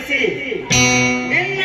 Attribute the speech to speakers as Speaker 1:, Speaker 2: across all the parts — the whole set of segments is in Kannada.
Speaker 1: ತಿರಸ್ಕರಿಸಿ ನಿನ್ನನ್ನೇ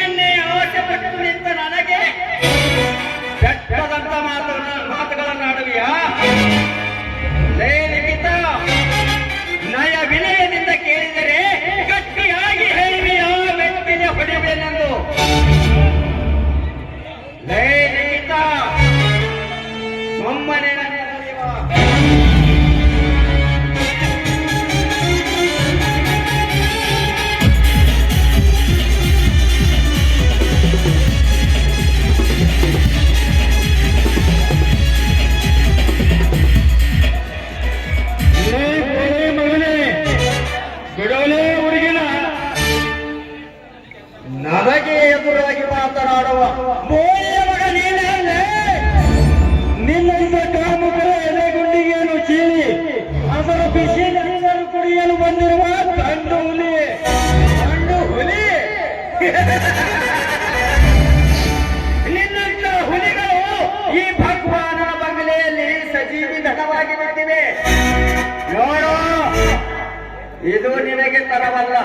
Speaker 1: ನಿನ್ನಂತ ಹುಲಿಗಳು ಈ ಭಗವಾನನ ಬಂಗಲೆಯಲ್ಲಿ ಸಜೀವಿ ಧನವಾಗಿ ಬಂದಿವೆ ನೋಡು ಇದು ನಿನಗೆ ತರವಲ್ಲ.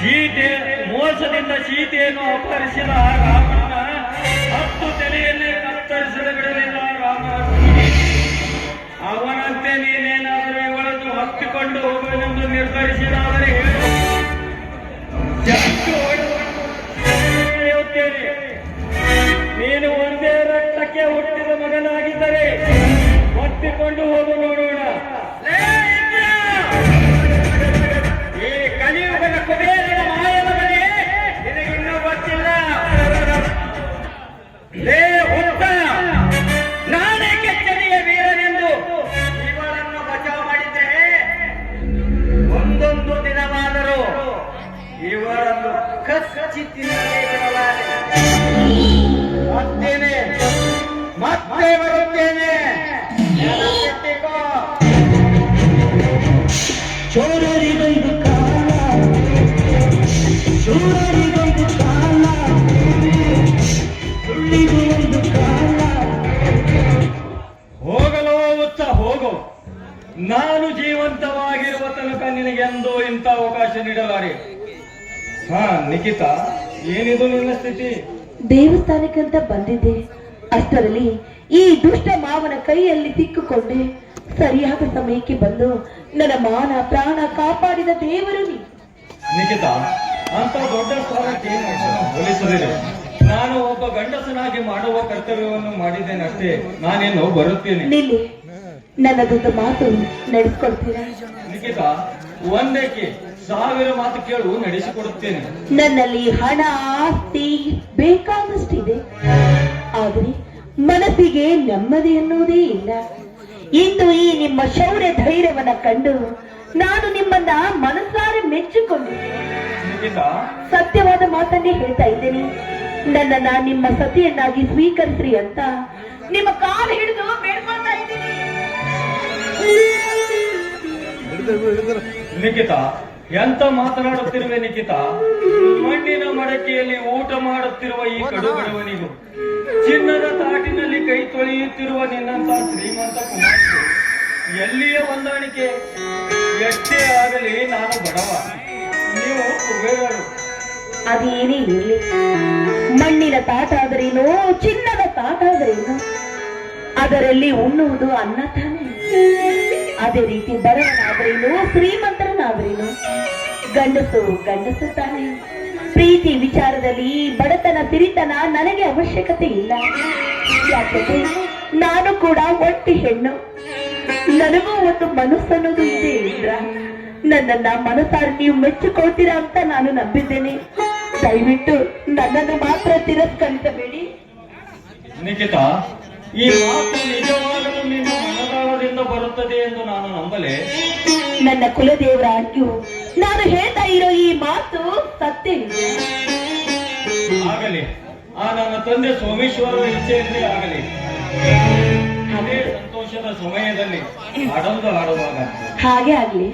Speaker 2: ಸೀತೆ ಮೋಸದಿಂದ ಸೀತೆಯನ್ನು ಅಪಹರಿಸಿದ ಹೊತ್ತಿಕೊಂಡು ಹೋಗು ನೋಡೋಣ
Speaker 1: ನಾನು
Speaker 2: ಜೀವಂತವಾಗಿರುವ ತನಕ ನಿನಗೆಂದೂ ಇಂಥ ಅವಕಾಶ ನೀಡಲಾರೆ. ಹಾ ನಿಖಿತಾ ಏನಿದು ನನ್ನ ಸ್ಥಿತಿ?
Speaker 3: ದೇವಸ್ಥಾನಕ್ಕಂತ ಬಂದಿದ್ದೆ. ಅಷ್ಟರಲ್ಲಿ ಈ ದುಷ್ಟ ಮಾವನ ಕೈಯಲ್ಲಿ ಸಿಕ್ಕಿಕೊಂಡೆ. ಸರಿಯಾದ ಸಮಯಕ್ಕೆ ಬಂದು ನನ್ನ ಮಾನ ಪ್ರಾಣ ಕಾಪಾಡಿದ ದೇವರು ನೀ.
Speaker 2: ನಿಖಿತಾ ಅಂತ ದೊಡ್ಡ ಸ್ಥಾನಕ್ಕೆ ಹೋಲಿಸದಿರು ನಾನು ಒಬ್ಬ ಗಂಡಸನಾಗಿ ಮಾಡುವ ಕರ್ತವ್ಯವನ್ನು ಮಾಡಿದ್ದೇನಷ್ಟೇ. ನಾನೇನು ಬರುತ್ತೇನೆ?
Speaker 3: ನಿಲ್ಲಿ. ನನ್ನದೊಂದು ಮಾತು ನಡೆಸ್ಕೊಡ್ತೀರಾ?
Speaker 2: ನಿಖಿತಾ ಒಂದೇಕೆ? ಸಾವಿರ ಮಾತು ಕೇಳು ನಡೆಸಿಕೊಡುತ್ತೇನೆ.
Speaker 3: ನನ್ನಲ್ಲಿ ಹಣ ಆಸ್ತಿ ಬೇಕಾದಷ್ಟಿದೆ. ಆದರೆ ಮನಸ್ಸಿಗೆ ನೆಮ್ಮದಿ ಅನ್ನೋದೇ ಇಲ್ಲ. ಇಂದು ಈ ನಿಮ್ಮ ಶೌರ್ಯ ಧೈರ್ಯವನ್ನ ಕಂಡು ನಾನು ನಿಮ್ಮನ್ನ ಮನಸ್ಸಾರೆ ಮೆಚ್ಚಿಕೊಂಡು
Speaker 2: ನಿಖಿತಾ.
Speaker 3: ಸತ್ಯವಾದ ಮಾತನ್ನೇ ಹೇಳ್ತಾ ಇದ್ದೇನೆ. ನನ್ನನ್ನ ನಿಮ್ಮ ಸತಿಯನ್ನಾಗಿ ಸ್ವೀಕರಿಸ್ರಿ ಅಂತ ನಿಮ್ಮ ಕಾಲು ಹಿಡಿದು ಬೇಡ್ಕೊಳ್ತಾ ಇದ್ದೀನಿ.
Speaker 2: ನಿಖಿತಾ ಎಂತ ಮಾತನಾಡುತ್ತಿರುವೆ ನಿಖಿತಾ? ಮಣ್ಣಿನ ಮಡಕೆಯಲ್ಲಿ ಊಟ ಮಾಡುತ್ತಿರುವ ಈ ಕಡು ಬಡವನಿಗೂ ಚಿನ್ನದ ತಾಟಿನಲ್ಲಿ ಕೈ ತೊಳೆಯುತ್ತಿರುವ ನಿನ್ನಂತ ಶ್ರೀಮಂತ ಕುಮಾರ್ಗೆ ಎಲ್ಲಿಯ ಹೊಂದಾಣಿಕೆ? ಎಷ್ಟೇ ಆಗಲಿ ನಾನು ಬಡವ. ನೀವು ಕುಬೇರರು.
Speaker 3: ಅದೇನೇ ಇರಲಿ ಮಣ್ಣಿನ ತಾಟಾದರೇನೋ ಚಿನ್ನದ ತಾಟಾದರೇನೋ? ಅದರಲ್ಲಿ ಉಣ್ಣುವುದು ಅನ್ನ ಅದೇ ರೀತಿ ಬರವನಾದ್ರೇನು ಶ್ರೀಮಂತರನಾದ್ರೇನು ಗಂಡಸು ಗಂಡಸು ತಾನೆ. ಪ್ರೀತಿ ವಿಚಾರದಲ್ಲಿ ಬಡತನ ತಿರಿತನ ನನಗೆ ಅವಶ್ಯಕತೆ ಇಲ್ಲ. ಯಾಕಂದ್ರೆ ನಾನು ಕೂಡ ಒಟ್ಟಿ ಹೆಣ್ಣು. ನನಗೂ ಒಂದು ಮನಸ್ಸನ್ನೋದು ಇದೆ ಇಂದ್ರ. ನನ್ನನ್ನ ಮನಸ್ಸಾರ ನೀವು ಮೆಚ್ಚಿಕೊಳ್ತೀರಾ ಅಂತ ನಾನು ನಂಬಿದ್ದೇನೆ. ದಯವಿಟ್ಟು ನನ್ನನ್ನು ಮಾತ್ರ ತಿರಸ್ಕರಿಸಬೇಡಿ.
Speaker 2: ನಿಖಿತಾ ಈ ಮಾತು ನಿಜವಾಗಲೂ ನಿನ್ನ ಮನದಾಳದಿಂದ ಬರುತ್ತದೆ ಎಂದು ನಾನು ನಂಬಲೆ.
Speaker 3: ನನ್ನ ಕುಲದೇವರ ಆಜ್ಞು ನಾನು ಹೇಳ್ತಾ ಇರೋ ಈ ಮಾತು ಸತ್ಯ.
Speaker 2: ಆಗಲಿ. ಆ ನನ್ನ ತಂದೆ ಸೋಮೇಶ್ವರರ ಇಚ್ಛೆಯಂತೆ ಆಗಲಿ. ಅದೇ ಸಂತೋಷದ ಸಮಯದಲ್ಲಿ ಹಾಡೊಂದು ಹಾಡುವಾಗ.
Speaker 3: ಹಾಗೆ ಆಗ್ಲಿ.